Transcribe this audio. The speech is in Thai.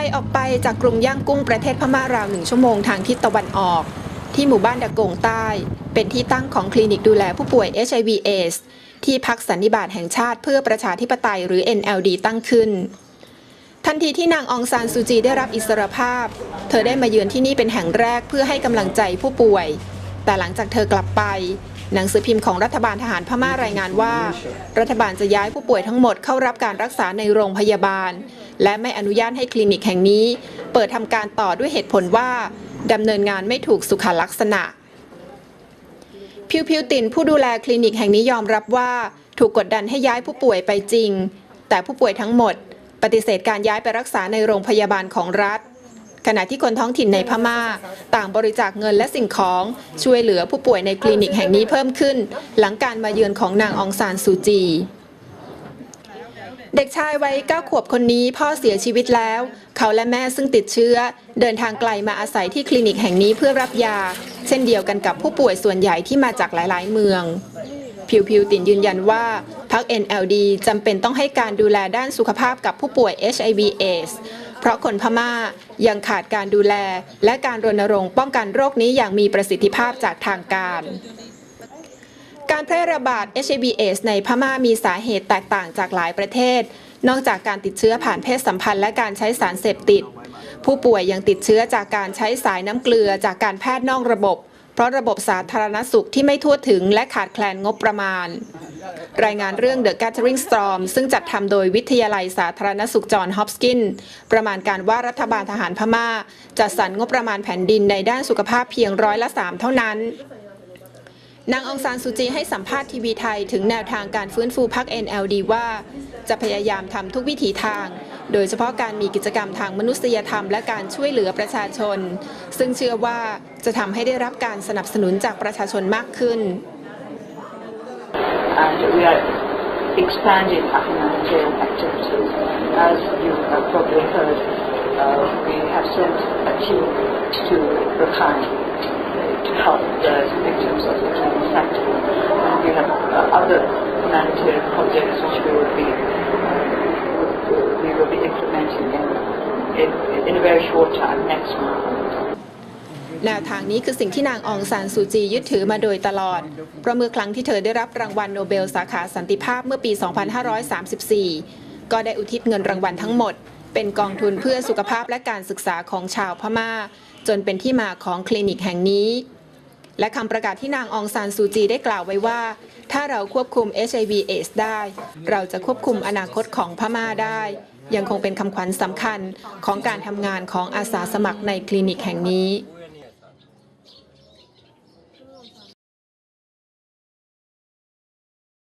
ลออกไปจากกรุงย่างกุ้งประเทศพม่าราวหนึ่งชั่วโมงทางทิศตะวันออก ที่หมู่บ้านดะโกงใต้ เป็นที่ตั้งของคลินิกดูแลผู้ป่วย HIV AIDS ที่พักสันนิบาตแห่งชาติเพื่อประชาธิปไตยหรือ NLD ตั้งขึ้น ทันทีที่นางองซานซูจีได้รับอิสรภาพ เธอได้มาเยือนที่นี่เป็นแห่งแรกเพื่อให้กำลังใจผู้ป่วย แต่หลังจากเธอกลับไป หนังสือพิมพ์ของรัฐบาลทหารพม่ารายงานว่า รัฐบาลจะย้ายผู้ป่วยทั้งหมดเข้ารับการรักษาในโรงพยาบาล และไม่อนุญาตให้คลินิกแห่งนี้ เปิดทำการต่อด้วยเหตุผลว่าดำเนินงานไม่ถูกสุขลักษณะ พิวพิวตินผู้ดูแลคลินิกแห่งนี้ยอมรับว่าถูกกดดันให้ย้ายผู้ป่วยไปจริง แต่ผู้ป่วยทั้งหมด ปฏิเสธการย้ายไปรักษาในโรงพยาบาลของรัฐ ขณะที่คนท้องถิ่นในพม่า ต่างบริจาคเงินและสิ่งของช่วยเหลือผู้ป่วยในคลินิกแห่งนี้เพิ่มขึ้น หลังการมาเยือนของนางองซานซูจี เด็กชายวัย9ขวบคนนี้พ่อเสียชีวิตแล้ว เขาและแม่ซึ่งติดเชื้อ เดินทางไกลมาอาศัยที่คลินิกแห่งนี้เพื่อรับยา เช่นเดียวกันกับผู้ป่วยส่วนใหญ่ที่มาจากหลาย ๆ เมือง พิวพิวตินยืนยันว่าพรรค NLD จำเป็นต้องให้การดูแลด้านสุขภาพกับผู้ป่วย HIV AIDS เพราะคนพม่ายังขาดการดูแล และการรณรงค์ป้องกันโรคนี้อย่างมีประสิทธิภาพจากทางการ การแพร่ระบาด HIV AIDS ในพม่ามีสาเหตุแตกต่างจากหลายประเทศ นอกจากการติดเชื้อผ่านเพศสัมพันธ์และการใช้สารเสพติด ผู้ป่วยยังติดเชื้อจากการใช้สายน้ำเกลือจากการแพทย์นอกระบบ เพราะระบบสาธารณสุขที่ไม่ทั่วถึงและขาดแคลนงบประมาณ รายงานเรื่อง The Gathering Storm ซึ่งจัดทำโดยวิทยาลัยสาธารณสุขจอห์นฮอปกินส์ประมาณการว่ารัฐบาลทหารพม่าจัดสรรงบประมาณแผ่นดินในด้านสุขภาพเพียงร้อยละสามเท่านั้น นางองซานซูจีให้สัมภาษณ์ทีวีไทยถึงแนวทางการฟื้นฟูพรรค NLD ว่า จะพยายามทำทุกวิถีทาง โดยเฉพาะการมีกิจกรรมทางมนุษยธรรมและการช่วยเหลือประชาชน ซึ่งเชื่อว่าจะทำให้ได้รับการสนับสนุนจากประชาชนมากขึ้น and we are expanding our humanitarian activities. As you have probably heard, uh, we have sent a team to Rakhine to help the victims of the cleaning factor. And we have uh, other humanitarian projects which we will be uh, we will be implementing in, in, in a very short time, next month. แนวทางนี้คือสิ่งที่นางองซานซูจียึดถือมาโดยตลอด เพราะเมื่อครั้งที่เธอได้รับรางวัลโนเบลสาขาสันติภาพเมื่อปี 2534 ก็ได้อุทิศเงินรางวัลทั้งหมด เป็นกองทุนเพื่อสุขภาพและการศึกษาของชาวพม่า จนเป็นที่มาของคลินิกแห่งนี้ และคำประกาศที่นางองซานซูจีได้กล่าวไว้ว่า ถ้าเราควบคุม HIV AIDS ได้ เราจะควบคุมอนาคตของพม่าได้ ยังคงเป็นคำขวัญสำคัญของการทำงานของอาสาสมัครในคลินิกแห่งนี้